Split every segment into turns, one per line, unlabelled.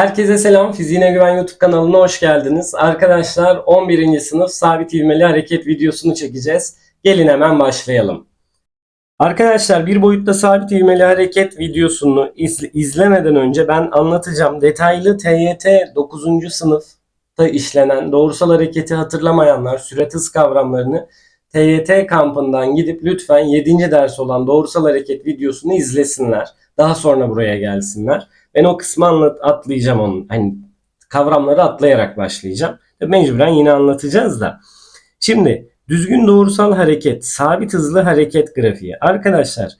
Herkese selam. Fiziğine Güven YouTube kanalına hoş geldiniz. Arkadaşlar 11. sınıf sabit ivmeli hareket videosunu çekeceğiz. Gelin hemen başlayalım. Arkadaşlar bir boyutta sabit ivmeli hareket videosunu iz- izlemeden önce ben anlatacağım. Detaylı TYT 9. sınıfta işlenen doğrusal hareketi hatırlamayanlar sürat hız kavramlarını TYT kampından gidip lütfen 7. ders olan doğrusal hareket videosunu izlesinler. Daha sonra buraya gelsinler. Ben o kısmı anlat atlayacağım onun. Hani kavramları atlayarak başlayacağım. Mecburen yine anlatacağız da. Şimdi düzgün doğrusal hareket, sabit hızlı hareket grafiği. Arkadaşlar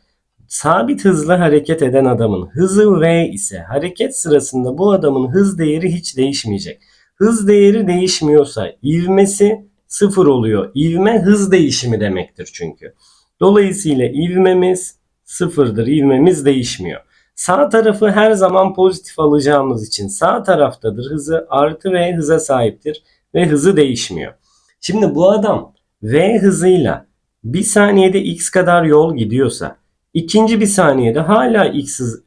sabit hızlı hareket eden adamın hızı v ise hareket sırasında bu adamın hız değeri hiç değişmeyecek. Hız değeri değişmiyorsa ivmesi sıfır oluyor. İvme hız değişimi demektir çünkü. Dolayısıyla ivmemiz sıfırdır. İvmemiz değişmiyor. Sağ tarafı her zaman pozitif alacağımız için sağ taraftadır. Hızı artı v hıza sahiptir ve hızı değişmiyor. Şimdi bu adam v hızıyla bir saniyede x kadar yol gidiyorsa ikinci bir saniyede hala x hız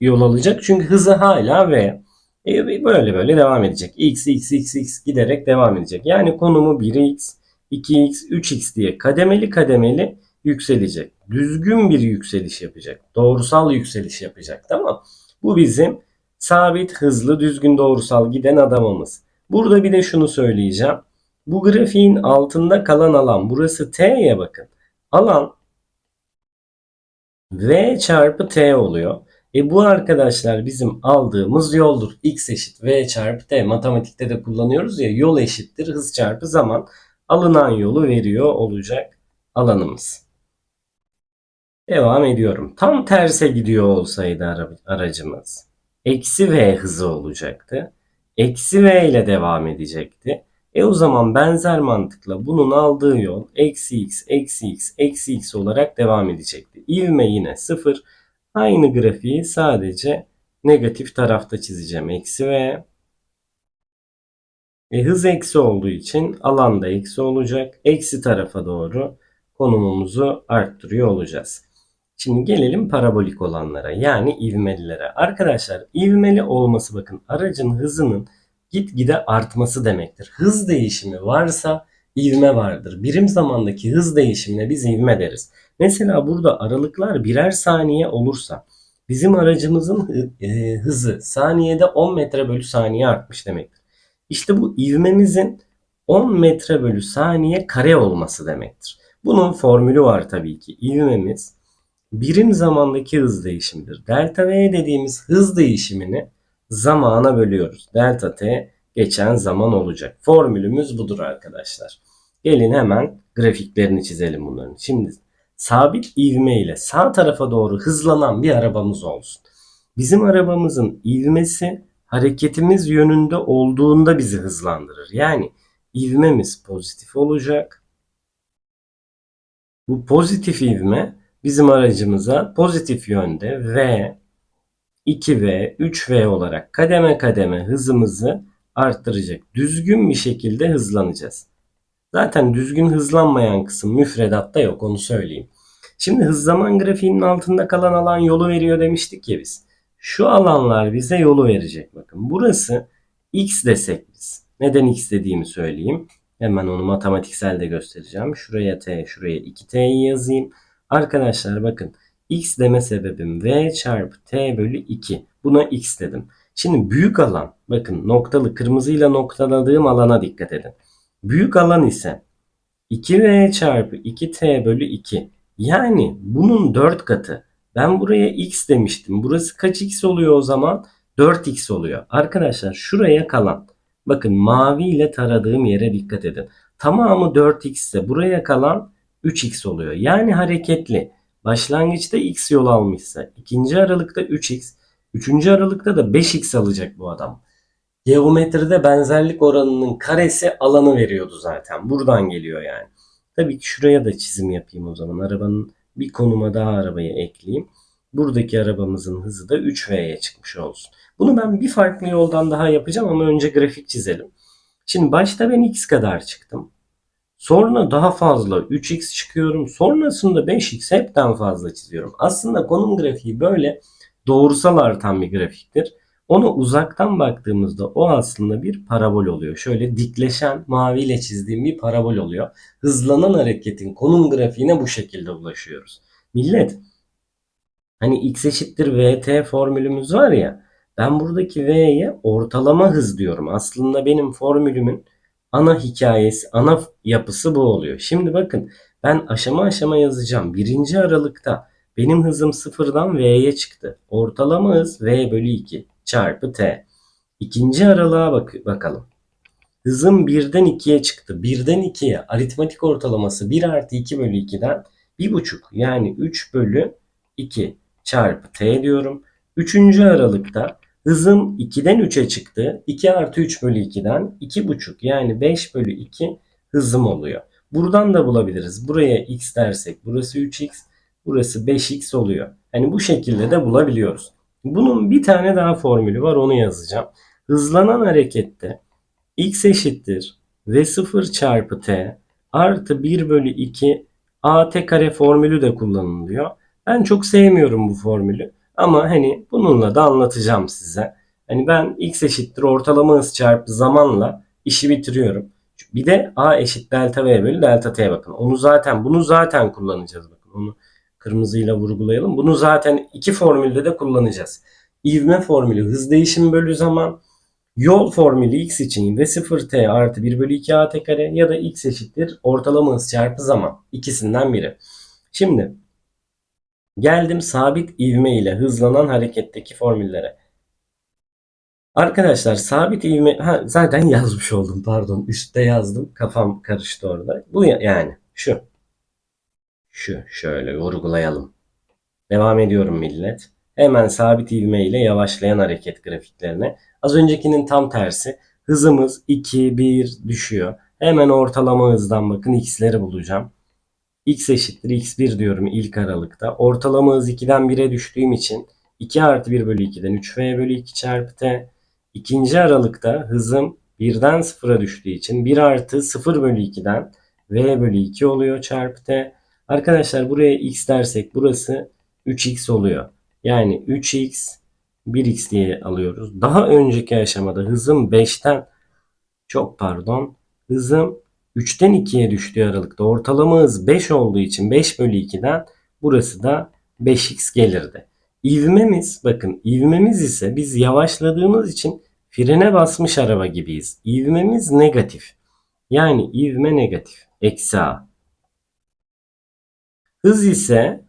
yol alacak. Çünkü hızı hala v. E, böyle böyle devam edecek. x, x, x, x giderek devam edecek. Yani konumu 1x, 2x, 3x diye kademeli kademeli yükselecek. Düzgün bir yükseliş yapacak. Doğrusal yükseliş yapacak. Tamam. Bu bizim sabit, hızlı, düzgün doğrusal giden adamımız. Burada bir de şunu söyleyeceğim. Bu grafiğin altında kalan alan burası t'ye bakın. Alan v çarpı t oluyor. E bu arkadaşlar bizim aldığımız yoldur. x eşit v çarpı t. Matematikte de kullanıyoruz ya yol eşittir hız çarpı zaman. Alınan yolu veriyor olacak alanımız. Devam ediyorum. Tam terse gidiyor olsaydı ara- aracımız. Eksi v hızı olacaktı. Eksi v ile devam edecekti. E o zaman benzer mantıkla bunun aldığı yol eksi x, eksi x, eksi x olarak devam edecekti. İvme yine sıfır. Aynı grafiği sadece negatif tarafta çizeceğim. Eksi v. E, hız eksi olduğu için alan da eksi olacak. Eksi tarafa doğru konumumuzu arttırıyor olacağız. Şimdi gelelim parabolik olanlara yani ivmelilere. Arkadaşlar ivmeli olması bakın aracın hızının gitgide artması demektir. Hız değişimi varsa ivme vardır. Birim zamandaki hız değişimine biz ivme deriz. Mesela burada aralıklar birer saniye olursa bizim aracımızın e, hızı saniyede 10 metre bölü saniye artmış demektir. İşte bu ivmemizin 10 metre bölü saniye kare olması demektir. Bunun formülü var tabii ki. İvmemiz birim zamandaki hız değişimidir. Delta V dediğimiz hız değişimini zamana bölüyoruz. Delta T geçen zaman olacak. Formülümüz budur arkadaşlar. Gelin hemen grafiklerini çizelim bunların. Şimdi sabit ivme ile sağ tarafa doğru hızlanan bir arabamız olsun. Bizim arabamızın ivmesi hareketimiz yönünde olduğunda bizi hızlandırır. Yani ivmemiz pozitif olacak. Bu pozitif ivme bizim aracımıza pozitif yönde V, 2V, 3V olarak kademe kademe hızımızı arttıracak. Düzgün bir şekilde hızlanacağız. Zaten düzgün hızlanmayan kısım müfredatta yok onu söyleyeyim. Şimdi hız zaman grafiğinin altında kalan alan yolu veriyor demiştik ya biz. Şu alanlar bize yolu verecek bakın. Burası x desek biz. Neden x dediğimi söyleyeyim. Hemen onu matematiksel de göstereceğim. Şuraya t, şuraya 2t'yi yazayım. Arkadaşlar bakın x deme sebebim v çarpı t bölü 2. Buna x dedim. Şimdi büyük alan bakın noktalı kırmızıyla noktaladığım alana dikkat edin. Büyük alan ise 2v çarpı 2t bölü 2. Yani bunun 4 katı. Ben buraya x demiştim. Burası kaç x oluyor o zaman? 4x oluyor. Arkadaşlar şuraya kalan. Bakın mavi ile taradığım yere dikkat edin. Tamamı 4x ise buraya kalan 3x oluyor. Yani hareketli. Başlangıçta x yol almışsa ikinci aralıkta 3x, üçüncü aralıkta da 5x alacak bu adam. Geometride benzerlik oranının karesi alanı veriyordu zaten. Buradan geliyor yani. Tabii ki şuraya da çizim yapayım o zaman. Arabanın bir konuma daha arabayı ekleyeyim. Buradaki arabamızın hızı da 3V'ye çıkmış olsun. Bunu ben bir farklı yoldan daha yapacağım ama önce grafik çizelim. Şimdi başta ben x kadar çıktım. Sonra daha fazla 3x çıkıyorum. Sonrasında 5x hepten fazla çiziyorum. Aslında konum grafiği böyle doğrusal artan bir grafiktir. Ona uzaktan baktığımızda o aslında bir parabol oluyor. Şöyle dikleşen maviyle çizdiğim bir parabol oluyor. Hızlanan hareketin konum grafiğine bu şekilde ulaşıyoruz. Millet hani x eşittir vt formülümüz var ya ben buradaki v'ye ortalama hız diyorum. Aslında benim formülümün ana hikayesi, ana yapısı bu oluyor. Şimdi bakın ben aşama aşama yazacağım. Birinci aralıkta benim hızım sıfırdan v'ye çıktı. Ortalama hız v bölü 2 çarpı t. İkinci aralığa bak bakalım. Hızım 1'den 2'ye çıktı. 1'den 2'ye aritmatik ortalaması 1 artı 2 bölü 2'den 1,5 yani 3 bölü 2 çarpı t diyorum. Üçüncü aralıkta hızım 2'den 3'e çıktı. 2 artı 3 bölü 2'den 2,5 yani 5 bölü 2 hızım oluyor. Buradan da bulabiliriz. Buraya x dersek burası 3x, burası 5x oluyor. Hani bu şekilde de bulabiliyoruz. Bunun bir tane daha formülü var onu yazacağım. Hızlanan harekette x eşittir v0 çarpı t artı 1 bölü 2 at kare formülü de kullanılıyor. Ben çok sevmiyorum bu formülü. Ama hani bununla da anlatacağım size. Hani ben x eşittir ortalama hız çarpı zamanla işi bitiriyorum. Bir de a eşit delta v bölü delta t bakın. Onu zaten bunu zaten kullanacağız bakın. Onu kırmızıyla vurgulayalım. Bunu zaten iki formülde de kullanacağız. İvme formülü hız değişimi bölü zaman. Yol formülü x için v 0 t artı 1 bölü 2 at kare ya da x eşittir ortalama hız çarpı zaman. İkisinden biri. Şimdi geldim sabit ivme ile hızlanan hareketteki formüllere. Arkadaşlar sabit ivme ha, zaten yazmış oldum pardon üstte yazdım kafam karıştı orada. Bu yani şu. Şu şöyle vurgulayalım. Devam ediyorum millet. Hemen sabit ivme ile yavaşlayan hareket grafiklerine. Az öncekinin tam tersi. Hızımız 2, 1 düşüyor. Hemen ortalama hızdan bakın x'leri bulacağım. X eşittir x1 diyorum ilk aralıkta. Ortalama hız 2'den 1'e düştüğüm için 2 artı 1 bölü 2'den 3v bölü 2 çarpı t. İkinci aralıkta hızım 1'den 0'a düştüğü için 1 artı 0 bölü 2'den v bölü 2 oluyor çarpı t. Arkadaşlar buraya x dersek burası 3x oluyor. Yani 3x 1x diye alıyoruz. Daha önceki aşamada hızım 5'ten çok pardon hızım 3'ten 2'ye düştüğü aralıkta ortalama hız 5 olduğu için 5 bölü 2'den burası da 5x gelirdi. İvmemiz bakın ivmemiz ise biz yavaşladığımız için frene basmış araba gibiyiz. İvmemiz negatif. Yani ivme negatif. Eksi a. Hız ise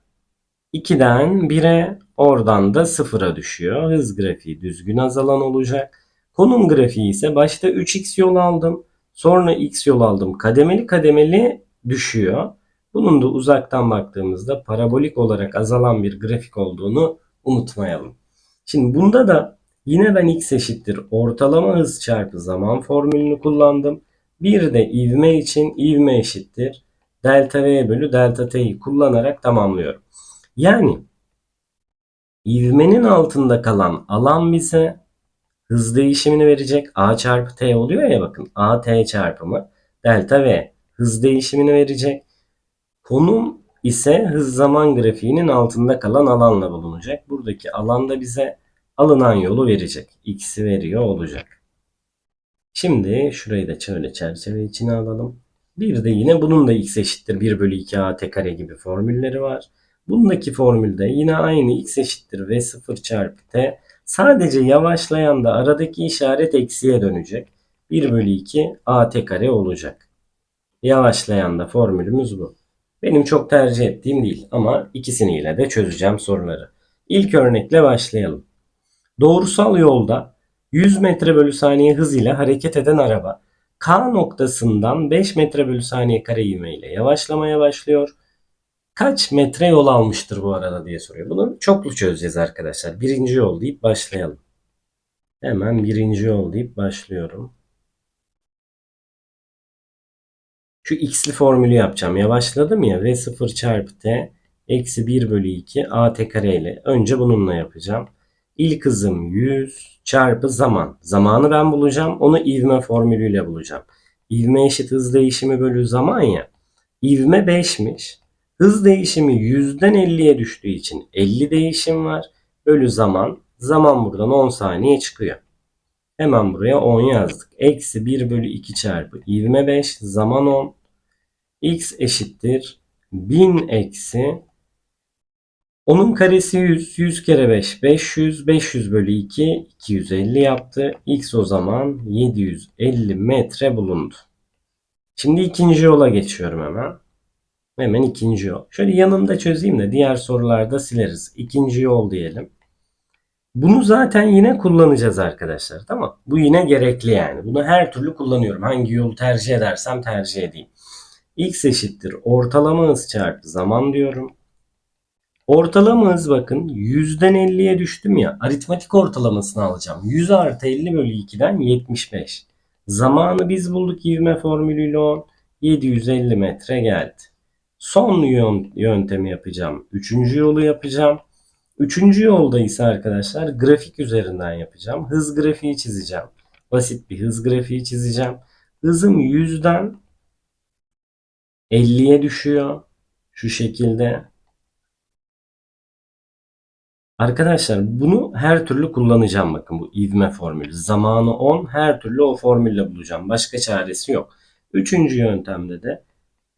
2'den 1'e oradan da 0'a düşüyor. Hız grafiği düzgün azalan olacak. Konum grafiği ise başta 3x yol aldım. Sonra x yol aldım. Kademeli kademeli düşüyor. Bunun da uzaktan baktığımızda parabolik olarak azalan bir grafik olduğunu unutmayalım. Şimdi bunda da yine ben x eşittir ortalama hız çarpı zaman formülünü kullandım. Bir de ivme için ivme eşittir delta v bölü delta t'yi kullanarak tamamlıyorum. Yani ivmenin altında kalan alan bize hız değişimini verecek. A çarpı t oluyor ya bakın. A t çarpımı delta v hız değişimini verecek. Konum ise hız zaman grafiğinin altında kalan alanla bulunacak. Buradaki alanda bize alınan yolu verecek. X'i veriyor olacak. Şimdi şurayı da şöyle çerçeve içine alalım. Bir de yine bunun da x eşittir 1 bölü 2 at kare gibi formülleri var. Bundaki formülde yine aynı x eşittir v0 çarpı t. Sadece yavaşlayan da aradaki işaret eksiye dönecek. 1 bölü 2 at kare olacak. Yavaşlayan da formülümüz bu. Benim çok tercih ettiğim değil ama ikisiniyle de çözeceğim soruları. İlk örnekle başlayalım. Doğrusal yolda 100 metre bölü saniye hız ile hareket eden araba K noktasından 5 metre bölü saniye kare ivme ile yavaşlamaya başlıyor. Kaç metre yol almıştır bu arada diye soruyor. Bunu çoklu çözeceğiz arkadaşlar. Birinci yol deyip başlayalım. Hemen birinci yol deyip başlıyorum. Şu x'li formülü yapacağım. Yavaşladım ya. V0 çarpı t eksi 1 bölü 2 at kare ile. Önce bununla yapacağım. İlk hızım 100 çarpı zaman. Zamanı ben bulacağım. Onu ivme formülüyle bulacağım. İvme eşit hız değişimi bölü zaman ya. İvme 5'miş. Hız değişimi 100'den 50'ye düştüğü için 50 değişim var. Bölü zaman Zaman buradan 10 saniye çıkıyor. Hemen buraya 10 yazdık. Eksi 1 bölü 2 çarpı ivme 5 zaman 10. X eşittir 1000 eksi onun karesi 100. 100 kere 5 500. 500 bölü 2 250 yaptı. X o zaman 750 metre bulundu. Şimdi ikinci yola geçiyorum hemen. Hemen ikinci yol. Şöyle yanında çözeyim de diğer sorularda sileriz. İkinci yol diyelim. Bunu zaten yine kullanacağız arkadaşlar. Tamam. Bu yine gerekli yani. Bunu her türlü kullanıyorum. Hangi yolu tercih edersem tercih edeyim. X eşittir ortalama hız çarpı zaman diyorum. Ortalama hız bakın 100'den 50'ye düştüm ya. Aritmatik ortalamasını alacağım. 100 artı 50 bölü 2'den 75. Zamanı biz bulduk ivme formülüyle 10. 750 metre geldi. Son yöntemi yapacağım. Üçüncü yolu yapacağım. Üçüncü yolda ise arkadaşlar grafik üzerinden yapacağım. Hız grafiği çizeceğim. Basit bir hız grafiği çizeceğim. Hızım 100'den 50'ye düşüyor. Şu şekilde. Arkadaşlar bunu her türlü kullanacağım bakın bu ivme formülü. Zamanı 10 her türlü o formülle bulacağım. Başka çaresi yok. Üçüncü yöntemde de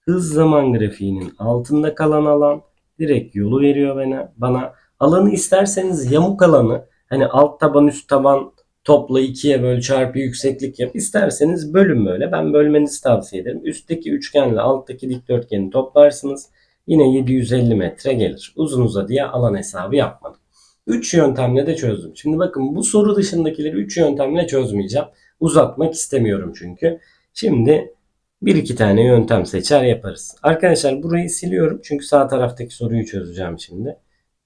hız zaman grafiğinin altında kalan alan direkt yolu veriyor bana. bana. Alanı isterseniz yamuk alanı hani alt taban üst taban topla ikiye böl çarpı yükseklik yap. İsterseniz bölün böyle. Ben bölmenizi tavsiye ederim. Üstteki üçgenle alttaki dikdörtgeni toplarsınız. Yine 750 metre gelir. Uzun uzadıya alan hesabı yapmadım. 3 yöntemle de çözdüm. Şimdi bakın bu soru dışındakileri 3 yöntemle çözmeyeceğim. Uzatmak istemiyorum çünkü. Şimdi bir iki tane yöntem seçer yaparız. Arkadaşlar burayı siliyorum. Çünkü sağ taraftaki soruyu çözeceğim şimdi.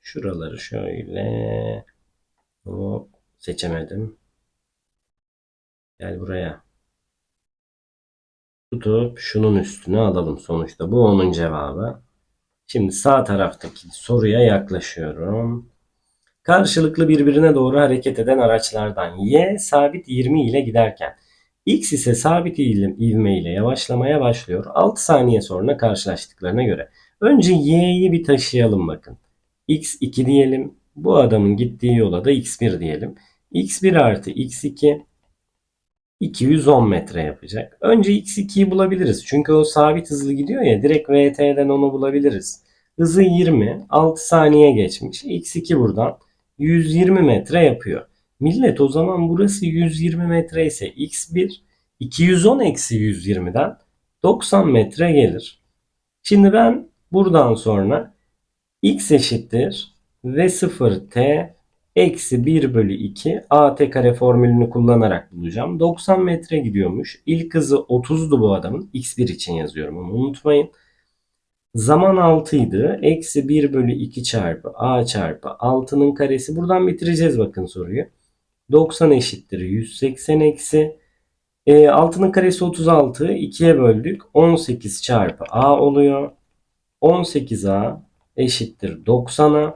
Şuraları şöyle hop seçemedim. Gel buraya. Tutup şunun üstüne alalım sonuçta. Bu onun cevabı. Şimdi sağ taraftaki soruya yaklaşıyorum. Karşılıklı birbirine doğru hareket eden araçlardan Y sabit 20 ile giderken X ise sabit ivme ile yavaşlamaya başlıyor. 6 saniye sonra karşılaştıklarına göre. Önce Y'yi bir taşıyalım bakın. X2 diyelim. Bu adamın gittiği yola da X1 diyelim. X1 artı X2 210 metre yapacak. Önce X2'yi bulabiliriz. Çünkü o sabit hızlı gidiyor ya. Direkt VT'den onu bulabiliriz. Hızı 20. 6 saniye geçmiş. X2 buradan 120 metre yapıyor. Millet o zaman burası 120 metre ise x1 210 eksi 120'den 90 metre gelir. Şimdi ben buradan sonra x eşittir v0t eksi 1 bölü 2 at kare formülünü kullanarak bulacağım. 90 metre gidiyormuş. İlk hızı 30'du bu adamın. x1 için yazıyorum onu unutmayın. Zaman 6 idi. Eksi 1 bölü 2 çarpı a çarpı 6'nın karesi. Buradan bitireceğiz bakın soruyu. 90 eşittir 180 eksi. E, 6'nın karesi 36. 2'ye böldük. 18 çarpı a oluyor. 18a eşittir 90'a.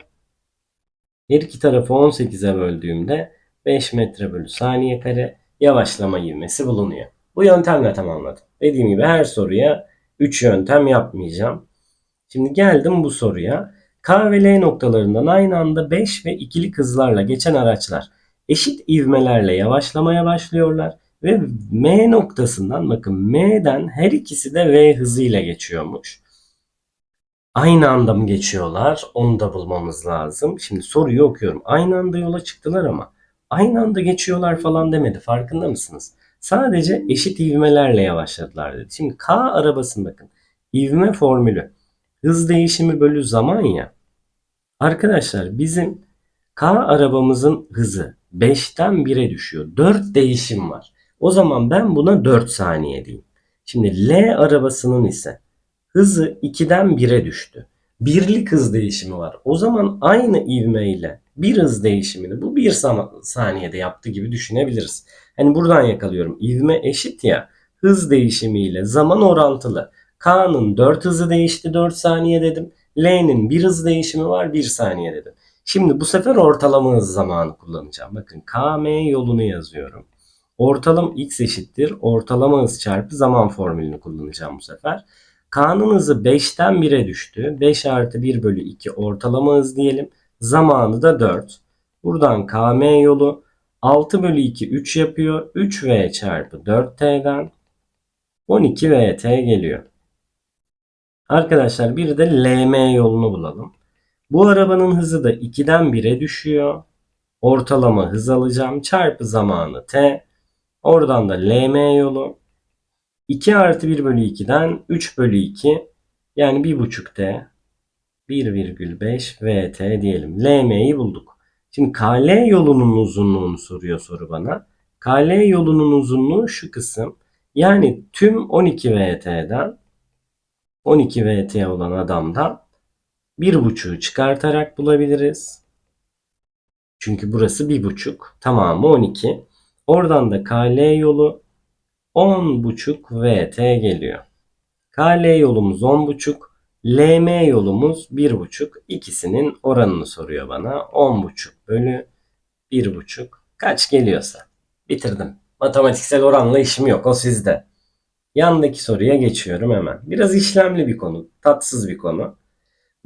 Her iki tarafı 18'e böldüğümde 5 metre bölü saniye kare yavaşlama ivmesi bulunuyor. Bu yöntemle tamamladım. Dediğim gibi her soruya 3 yöntem yapmayacağım. Şimdi geldim bu soruya. K ve L noktalarından aynı anda 5 ve ikili hızlarla geçen araçlar eşit ivmelerle yavaşlamaya başlıyorlar ve M noktasından bakın M'den her ikisi de V hızıyla geçiyormuş. Aynı anda mı geçiyorlar? Onu da bulmamız lazım. Şimdi soruyu okuyorum. Aynı anda yola çıktılar ama aynı anda geçiyorlar falan demedi. Farkında mısınız? Sadece eşit ivmelerle yavaşladılar dedi. Şimdi K arabasını bakın. İvme formülü hız değişimi bölü zaman ya. Arkadaşlar bizim K arabamızın hızı 5'ten 1'e düşüyor. 4 değişim var. O zaman ben buna 4 saniye diyeyim. Şimdi L arabasının ise hızı 2'den 1'e düştü. Birlik hız değişimi var. O zaman aynı ivme ile bir hız değişimini bu bir saniyede yaptı gibi düşünebiliriz. Hani buradan yakalıyorum. İvme eşit ya hız değişimiyle zaman orantılı. K'nın 4 hızı değişti 4 saniye dedim. L'nin 1 hız değişimi var 1 saniye dedim. Şimdi bu sefer ortalama hız zamanı kullanacağım. Bakın KM yolunu yazıyorum. Ortalama x eşittir. Ortalama hız çarpı zaman formülünü kullanacağım bu sefer. K'nın hızı 5'ten 1'e düştü. 5 artı 1 bölü 2 ortalama hız diyelim. Zamanı da 4. Buradan KM yolu 6 bölü 2 3 yapıyor. 3V çarpı 4T'den 12VT geliyor. Arkadaşlar bir de LM yolunu bulalım. Bu arabanın hızı da 2'den 1'e düşüyor. Ortalama hız alacağım. Çarpı zamanı T. Oradan da LM yolu. 2 artı 1 bölü 2'den 3 bölü 2. Yani 1,5 T. 1,5 VT diyelim. LM'yi bulduk. Şimdi KL yolunun uzunluğunu soruyor soru bana. KL yolunun uzunluğu şu kısım. Yani tüm 12 VT'den 12 VT olan adamdan 1,5'u çıkartarak bulabiliriz. Çünkü burası 1,5. Tamamı 12. Oradan da KL yolu 10,5 VT geliyor. KL yolumuz 10,5. LM yolumuz 1,5. İkisinin oranını soruyor bana. 10,5 bölü 1,5. Kaç geliyorsa. Bitirdim. Matematiksel oranla işim yok. O sizde. Yandaki soruya geçiyorum hemen. Biraz işlemli bir konu. Tatsız bir konu.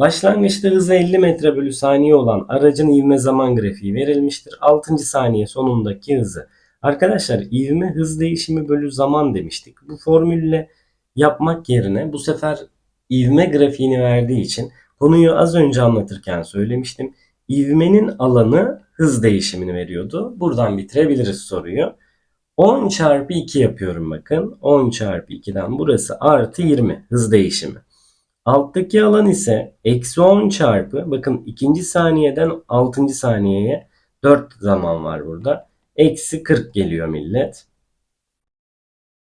Başlangıçta hızı 50 metre bölü saniye olan aracın ivme zaman grafiği verilmiştir. 6. saniye sonundaki hızı. Arkadaşlar ivme hız değişimi bölü zaman demiştik. Bu formülle yapmak yerine bu sefer ivme grafiğini verdiği için konuyu az önce anlatırken söylemiştim. İvmenin alanı hız değişimini veriyordu. Buradan bitirebiliriz soruyu. 10 çarpı 2 yapıyorum bakın. 10 çarpı 2'den burası artı 20 hız değişimi. Alttaki alan ise eksi 10 çarpı bakın ikinci saniyeden 6. saniyeye 4 zaman var burada. Eksi 40 geliyor millet.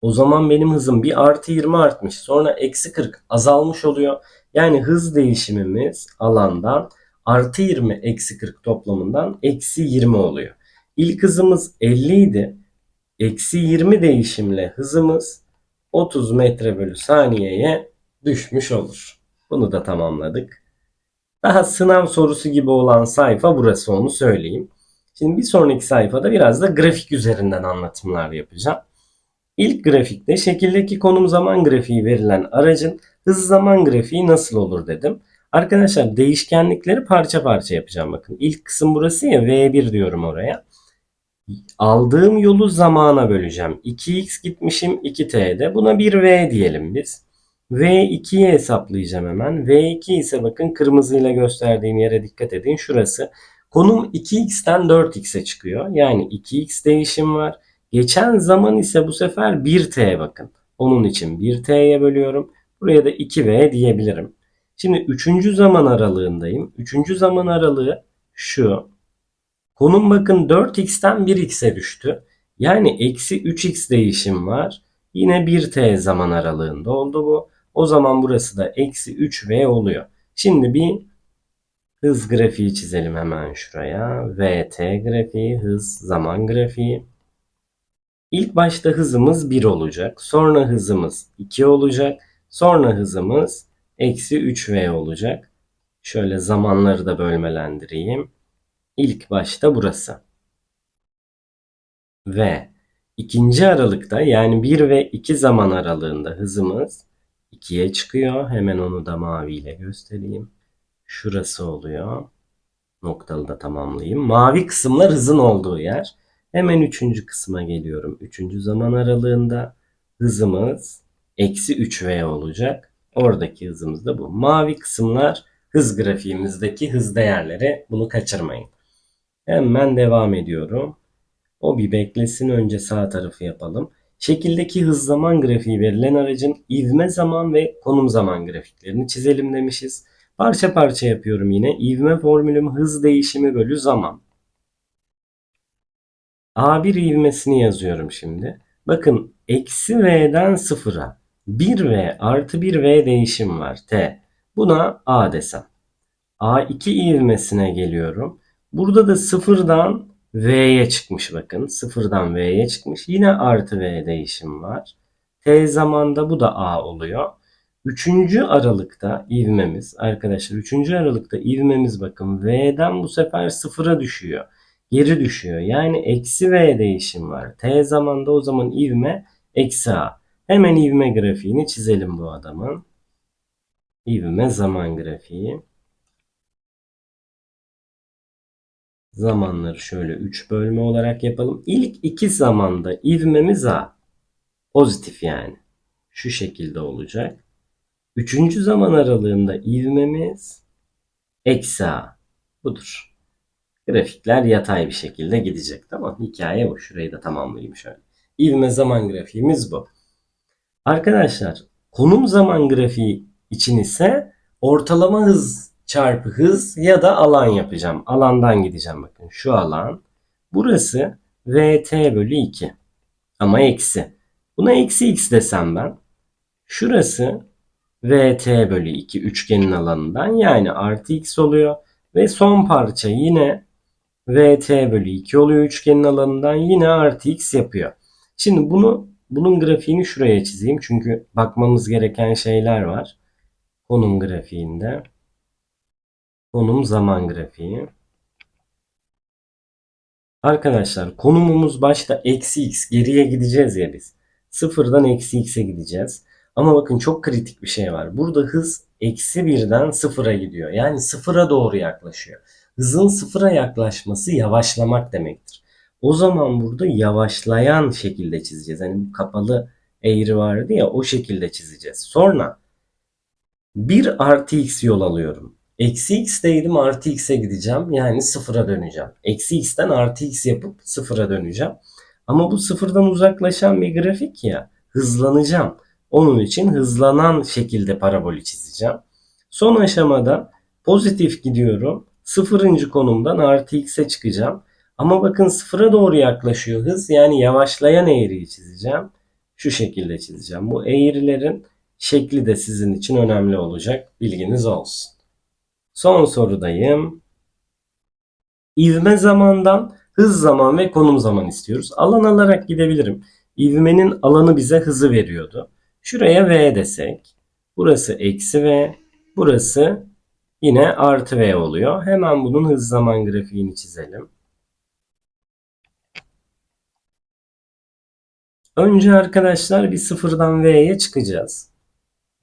O zaman benim hızım bir artı 20 artmış. Sonra eksi 40 azalmış oluyor. Yani hız değişimimiz alandan artı 20 eksi 40 toplamından eksi 20 oluyor. İlk hızımız 50 idi. Eksi 20 değişimle hızımız 30 metre bölü saniyeye düşmüş olur. Bunu da tamamladık. Daha sınav sorusu gibi olan sayfa burası onu söyleyeyim. Şimdi bir sonraki sayfada biraz da grafik üzerinden anlatımlar yapacağım. İlk grafikte şekildeki konum zaman grafiği verilen aracın hız zaman grafiği nasıl olur dedim. Arkadaşlar değişkenlikleri parça parça yapacağım bakın. İlk kısım burası ya V1 diyorum oraya. Aldığım yolu zamana böleceğim. 2x gitmişim 2t'de. Buna bir V diyelim biz. V2'yi hesaplayacağım hemen. V2 ise bakın kırmızıyla gösterdiğim yere dikkat edin. Şurası. Konum 2x'ten 4x'e çıkıyor. Yani 2x değişim var. Geçen zaman ise bu sefer 1t bakın. Onun için 1t'ye bölüyorum. Buraya da 2v diyebilirim. Şimdi 3. zaman aralığındayım. 3. zaman aralığı şu. Konum bakın 4x'ten 1x'e düştü. Yani eksi 3x değişim var. Yine 1t zaman aralığında oldu bu. O zaman burası da eksi 3v oluyor. Şimdi bir hız grafiği çizelim hemen şuraya. vt grafiği, hız zaman grafiği. İlk başta hızımız 1 olacak. Sonra hızımız 2 olacak. Sonra hızımız eksi 3v olacak. Şöyle zamanları da bölmelendireyim. İlk başta burası. Ve ikinci aralıkta yani 1 ve 2 zaman aralığında hızımız 2'ye çıkıyor. Hemen onu da maviyle göstereyim. Şurası oluyor. Noktalı da tamamlayayım. Mavi kısımlar hızın olduğu yer. Hemen üçüncü kısma geliyorum. Üçüncü zaman aralığında hızımız eksi 3v olacak. Oradaki hızımız da bu. Mavi kısımlar hız grafiğimizdeki hız değerleri. Bunu kaçırmayın. Hemen devam ediyorum. O bir beklesin önce sağ tarafı yapalım. Şekildeki hız zaman grafiği verilen aracın ivme zaman ve konum zaman grafiklerini çizelim demişiz. Parça parça yapıyorum yine. İvme formülüm hız değişimi bölü zaman. A1 ivmesini yazıyorum şimdi. Bakın eksi V'den sıfıra 1V artı 1V değişim var T. Buna A desem. A2 ivmesine geliyorum. Burada da sıfırdan V'ye çıkmış bakın. Sıfırdan V'ye çıkmış. Yine artı V değişim var. T zamanda bu da A oluyor. Üçüncü aralıkta ivmemiz arkadaşlar üçüncü aralıkta ivmemiz bakın V'den bu sefer sıfıra düşüyor. Geri düşüyor. Yani eksi V değişim var. T zamanda o zaman ivme eksi A. Hemen ivme grafiğini çizelim bu adamın. İvme zaman grafiği. Zamanları şöyle 3 bölme olarak yapalım. İlk iki zamanda ivmemiz A. Pozitif yani. Şu şekilde olacak. Üçüncü zaman aralığında ivmemiz eksi A. Budur. Grafikler yatay bir şekilde gidecek. Tamam. Hikaye bu. Şurayı da tamamlayayım şöyle. İvme zaman grafiğimiz bu. Arkadaşlar konum zaman grafiği için ise ortalama hız çarpı hız ya da alan yapacağım. Alandan gideceğim bakın. Şu alan. Burası VT bölü 2. Ama eksi. Buna eksi x desem ben. Şurası VT bölü 2 üçgenin alanından yani artı x oluyor. Ve son parça yine VT bölü 2 oluyor üçgenin alanından yine artı x yapıyor. Şimdi bunu bunun grafiğini şuraya çizeyim. Çünkü bakmamız gereken şeyler var. Konum grafiğinde. Konum zaman grafiği. Arkadaşlar konumumuz başta eksi x geriye gideceğiz ya biz. Sıfırdan eksi x'e gideceğiz. Ama bakın çok kritik bir şey var. Burada hız eksi birden sıfıra gidiyor. Yani sıfıra doğru yaklaşıyor. Hızın sıfıra yaklaşması yavaşlamak demektir. O zaman burada yavaşlayan şekilde çizeceğiz. Hani kapalı eğri vardı ya o şekilde çizeceğiz. Sonra 1 artı x yol alıyorum. Eksi x'teydim artı x'e gideceğim. Yani sıfıra döneceğim. Eksi x'ten artı x yapıp sıfıra döneceğim. Ama bu sıfırdan uzaklaşan bir grafik ya. Hızlanacağım. Onun için hızlanan şekilde parabolü çizeceğim. Son aşamada pozitif gidiyorum. Sıfırıncı konumdan artı x'e çıkacağım. Ama bakın sıfıra doğru yaklaşıyor hız. Yani yavaşlayan eğriyi çizeceğim. Şu şekilde çizeceğim. Bu eğrilerin şekli de sizin için önemli olacak. Bilginiz olsun. Son sorudayım. İvme zamandan hız zaman ve konum zaman istiyoruz. Alan alarak gidebilirim. İvmenin alanı bize hızı veriyordu. Şuraya V desek. Burası eksi V. Burası yine artı V oluyor. Hemen bunun hız zaman grafiğini çizelim. Önce arkadaşlar bir sıfırdan V'ye çıkacağız.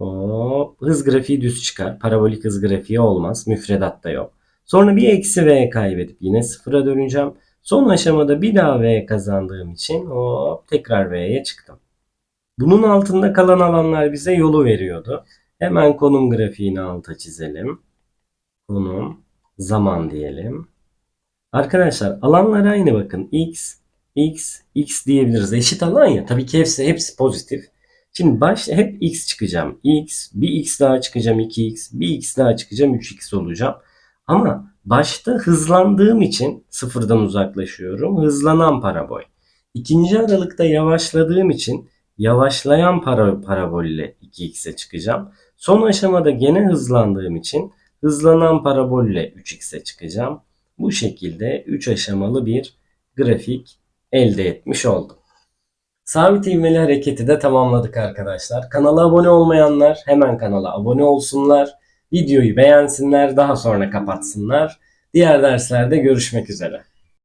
Hop, hız grafiği düz çıkar. Parabolik hız grafiği olmaz. Müfredatta yok. Sonra bir eksi V kaybedip yine sıfıra döneceğim. Son aşamada bir daha V kazandığım için hop tekrar V'ye çıktım. Bunun altında kalan alanlar bize yolu veriyordu. Hemen konum grafiğini alta çizelim. Konum, zaman diyelim. Arkadaşlar alanlar aynı bakın. X, X, X diyebiliriz. Eşit alan ya. Tabii ki hepsi, hepsi pozitif. Şimdi başta hep X çıkacağım. X, bir X daha çıkacağım 2X, bir X daha çıkacağım 3X olacağım. Ama başta hızlandığım için sıfırdan uzaklaşıyorum. Hızlanan parabol. İkinci aralıkta yavaşladığım için yavaşlayan para, parabolle 2x'e çıkacağım. Son aşamada gene hızlandığım için hızlanan parabolle 3x'e çıkacağım. Bu şekilde 3 aşamalı bir grafik elde etmiş oldum. Sabit ivmeli hareketi de tamamladık arkadaşlar. Kanala abone olmayanlar hemen kanala abone olsunlar. Videoyu beğensinler, daha sonra kapatsınlar. Diğer derslerde görüşmek üzere.